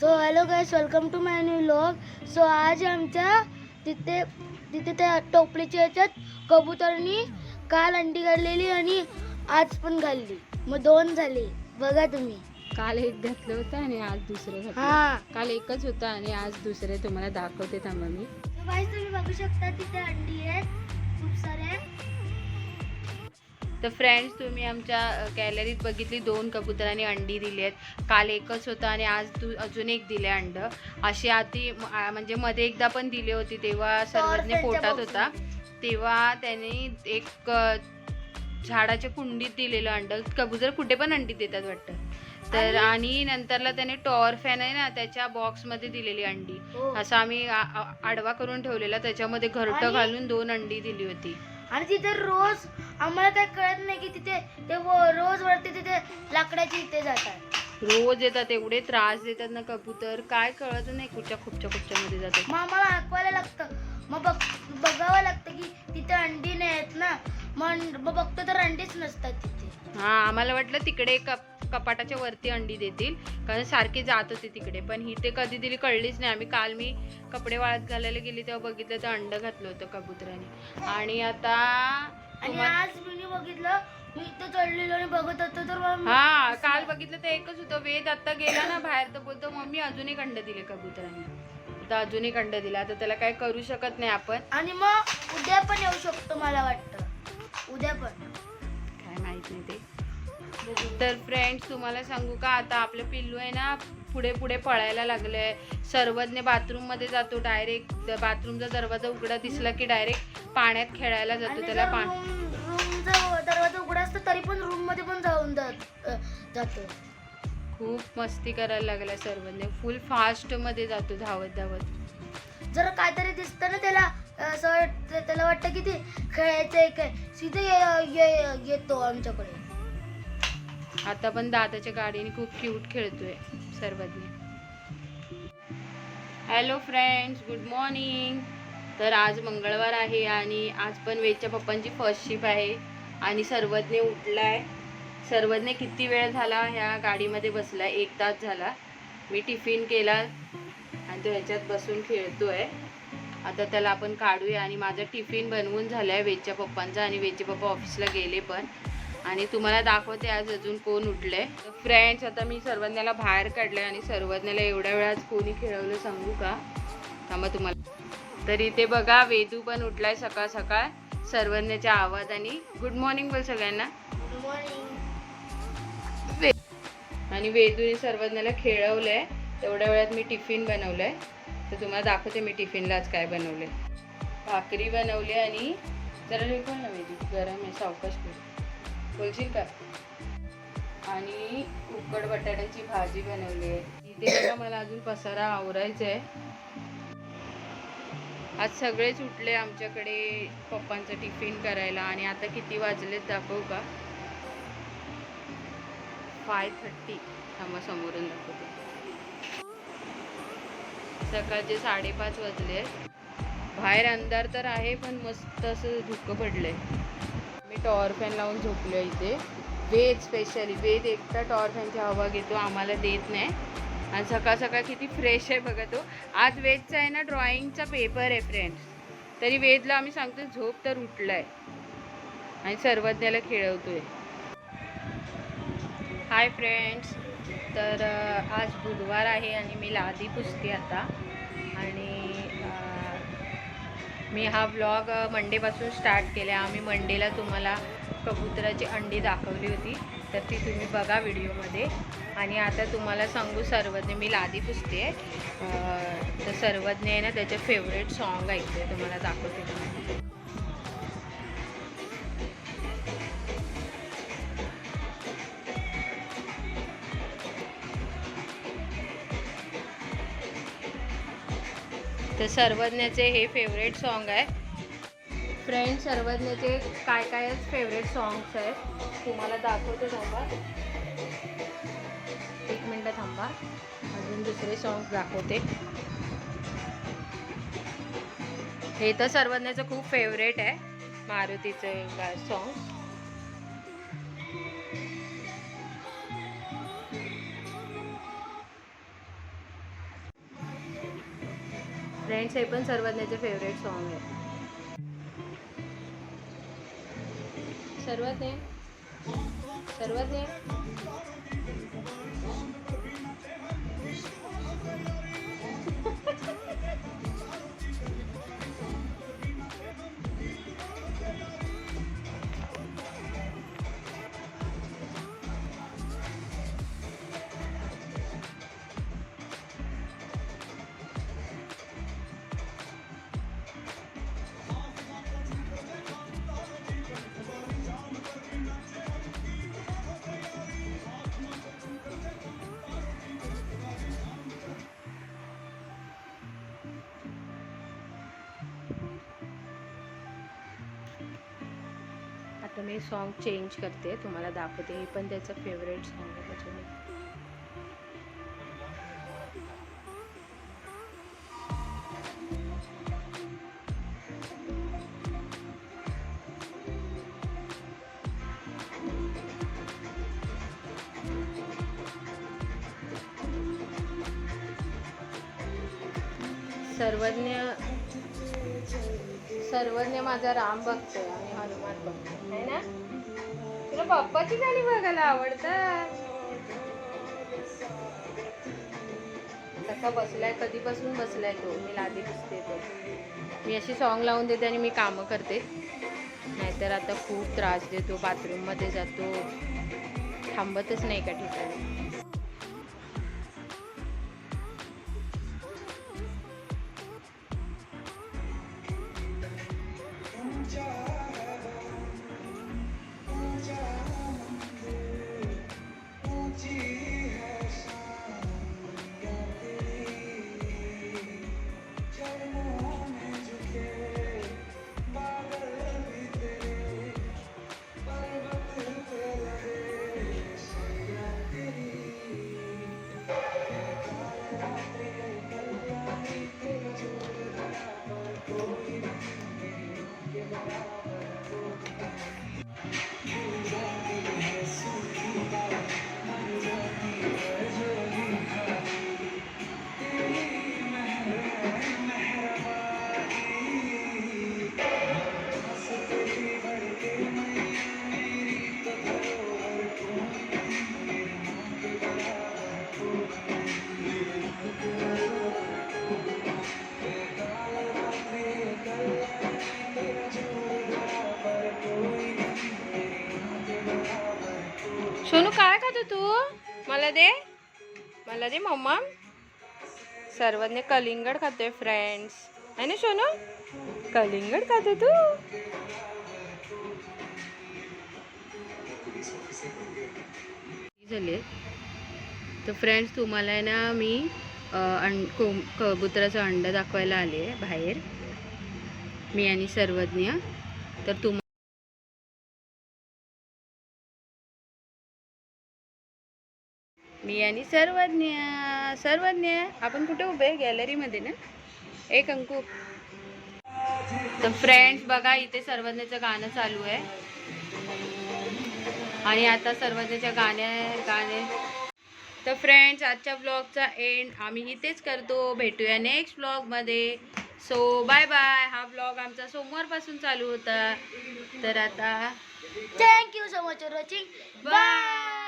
So hello guys welcome to my new vlog so आज आमच्या तिथे तिथे त्या टोपलीच्या याच्यात कबुतरनी काल अंडी घाललेली आणि आज पण घालली. मग दोन झाले. बघा तुम्ही. काल एक घातलं होतं आणि आज दुसरं घातलं. हा. काल एकच होतं आणि आज दुसरे तुम्हाला दाखवते थांबा मी. तुम्ही बघू शकता तिथे अंडी आहेत. खूप सारे तर फ्रेंड्स तुम्ही आमच्या गॅलरीत बघितली दोन कबुतरांनी अंडी दिली आहेत. काल एकच होतं आणि आज दु अजून एक दिले अंड. अशी आधी म्हणजे मध्ये एकदा पण दिली होती तेव्हा त्यांच्या पोटात होता. तेव्हा त्याने एक झाडाच्या कुंडीत दिलेलं अंड. कबूतर कुठे पण अंडी देतात वाटतं. तर आणि? नंतरला त्याने टॉर फॅन आहे ना त्याच्या बॉक्समध्ये दिलेली अंडी. हो. असं आम्ही आडवा करून ठेवलेला. त्याच्यामध्ये घरटं घालून दोन अंडी दिली होती. आणि तिथे रोज आम्हाला काही कळत नाही की तिथे ते व- रोज वरती तिथे लाकडाची इथे जातात. रोज येतात एवढे त्रास देतात ना कबूतर. काय कळत नाही कुठच्या खुपच्या खुपच्या मध्ये जातात. मग आम्हाला हाकवायला लागतं. मग बघ बघावं लागतं की तिथे अंडी नाही आहेत ना. मग मग बघतो तर अंडीच नसतात तिथे. हा आम्हाला वाटलं तिकडे कप कपाटाच्या वरती अंडी देतील. कारण सारखे जात होते तिकडे. पण ही ते कधी दिली कळलीच नाही. आम्ही काल मी कपडे वाळत घालायला गेली तेव्हा बघितलं तर अंड घातलं होतं कबुतराने. आणि आता आज मी बघितलं. मी चढलेलो आणि बघत होतो तर हा काल बघितलं तर एकच होतं. वेद आता गेला ना बाहेर तर बोलतो मम्मी अजून एक अंड दिले कबुतरांनी. आता अजून एक अंड दिला. आता त्याला काय करू शकत नाही आपण. आणि मग उद्या पण येऊ शकतो मला वाटतं. उद्या पण. काय माहीत नाही ते. तर फ्रेंड्स तुम्हाला सांगू का? आता आपलं पिल्लू आहे ना पुढे पुढे पळायला लागलंय. सर्वज्ञ बाथरूममध्ये जातो डायरेक्ट बाथरूमचा दरवाजा उघडा दिसला की डायरेक्ट पाण्यात खेळायला जातो त्याला रूम रूमचा दरवाजा उघडा असतो तरी पण रूममध्ये पण जाऊन जात खूप मस्ती करायला लागलाय सर्वज्ञ. फुल फास्टमध्ये जातो धावत धावत. जर काहीतरी दिसतं ना त्याला असं वाटतं त्याला वाटतं की ते खेळायचंय काय? सीधे ये- ये- येतो आमच्याकडे. आता पण दादाच्या गाडीने खूप क्यूट खेळतोय सर्वांनी. हॅलो फ्रेंड्स गुड मॉर्निंग तर आज मंगळवार आहे आणि आज पण वेदच्या पप्पांची फर्स्ट शिप आहे आणि सर्वज्ञ उठलाय. सर्वज्ञ किती वेळ झाला ह्या गाडीमध्ये बसला? एक तास झाला. मी टिफिन केला आणि तो ह्याच्यात बसून खेळतोय. आता त्याला आपण काढूया आणि माझा टिफिन बनवून झालाय वेदच्या पप्पांचा आणि वेदचे पप्पा ऑफिसला गेले पण. आणि तुम्हाला दाखवते आज अजून कोण उठलंय. फ्रेंड्स आता मी सर्वज्ञाला बाहेर काढलंय आणि सर्वज्ञाला एवढ्या वेळात कोणी खेळवलं सांगू का? थांबा तुम्हाला. तर इथे बघा वेदू पण उठलाय सकाळ सकाळ. सर्वज्ञाच्या आवाजाने. गुड मॉर्निंग बोल सगळ्यांना. आणि वेदूने सर्वज्ञाला खेळवलंय. तेवढ्या वेळात मी टिफिन बनवलंय. तर तुम्हाला दाखवते मी टिफिनला आज काय बनवलंय. भाकरी बनवली आणि जरा लिखून ना वेदू गरम आहे सावकाश कर बोलशील का? आणि उकड बटाट्याची भाजी बनवली आहे. इथे मला अजून पसारा आवरायचा आहे आज सगळेच उठले आमच्याकडे पप्पांचं टिफिन करायला. आणि आता किती वाजलेत दाखवू का? फाय थर्टी थांबा समोरून दाखवते. सकाळचे साडेपाच वाजले बाहेर अंधार तर आहे पण मस्त असं धुकं पडलंय. टॉवर फॅन लावून झोपलो इथे. वेद स्पेशली वेद एकटा टॉवर फॅनची हवा घेतो आम्हाला देत नाही. आणि सकाळ सकाळ किती फ्रेश आहे बघा तो. आज वेदचा आहे ना ड्रॉइंगचा पेपर आहे फ्रेंड्स तरी वेदला आम्ही सांगतो झोप तर उठलाय. आणि सर्वज्ञाला खेळवतो आहे हाय फ्रेंड्स तर आज बुधवार आहे आणि मी लादी पुसते आता. मी हा ब्लॉग मंडेपासून स्टार्ट केला आम्ही मंडेला तुम्हाला कबुतराची अंडी दाखवली होती. तर ती तुम्ही बघा व्हिडिओमध्ये. आणि आता तुम्हाला सांगू सर्वज्ञ मी लादी पुसते आहे तर सर्वज्ञ आहे ना त्याचे फेवरेट सॉन्ग ऐकते तुम्हाला दाखवते. तुम्हाला तर सर्वज्ञाचे हे फेवरेट सॉन्ग आहे. फ्रेंड सर्वज्ञाचे काय काय फेवरेट सॉंग्स आहेत तुम्हाला दाखवते थांबा. एक मिनटं थांबा. अजून दुसरे सॉन्ग दाखवते. हे तर सर्वज्ञाचं खूप फेवरेट आहे मारुतीचं सॉन्ग फ्रेंड्स हे पण सर्वज्ञाचे फेवरेट सॉन्ग आहे. सर्वज्ञ सर्वज्ञ. आता मी सॉन्ग चेंज करते तुम्हाला दाखवते. हे पण त्याचं फेवरेट सॉन्ग आहे त्याच्यामुळे सर्वज्ञ सर्वज्ञ माझा राम बघतोय आहे ना? तुला पप्पाची गाणी बघायला आवडतात. कसा बसलाय? कधीपासून बसलाय तो? मी लादी दिसते तो. मी अशी सॉन्ग लावून देते आणि मी कामं करते. नाहीतर आता खूप त्रास देतो. बाथरूममध्ये जातो. थांबतच नाही का ठिकाणी. सोनू काय खातो तू? मला दे. मला दे मम्मा. सर्वज्ञ कलिंगड खातोय फ्रेंड्स आहे ना सोनू? कलिंगड खातो तू? झाले. तर फ्रेंड्स तुम्हाला आहे ना मी अं कोम कबुतराचं अंड दाखवायला आले आहे बाहेर. मी आणि सर्वज्ञ. तर तुम मी आणि सर्वज्ञ सर्वज्ञ. आपण कुठे उभे गॅलरीमध्ये ना? एक अंकू तर फ्रेंड्स बघा इथे सर्वज्ञचं गाणं चालू आहे. आणि आता सर्वज्ञच्या गाण्या गाणे. तर फ्रेंड्स आजच्या ब्लॉगचा एंड आम्ही इथेच करतो. भेटूया नेक्स्ट ब्लॉगमध्ये सो बाय बाय हा ब्लॉग आमचा सोमवारपासून चालू होता. तर आता thank you so much for watching bye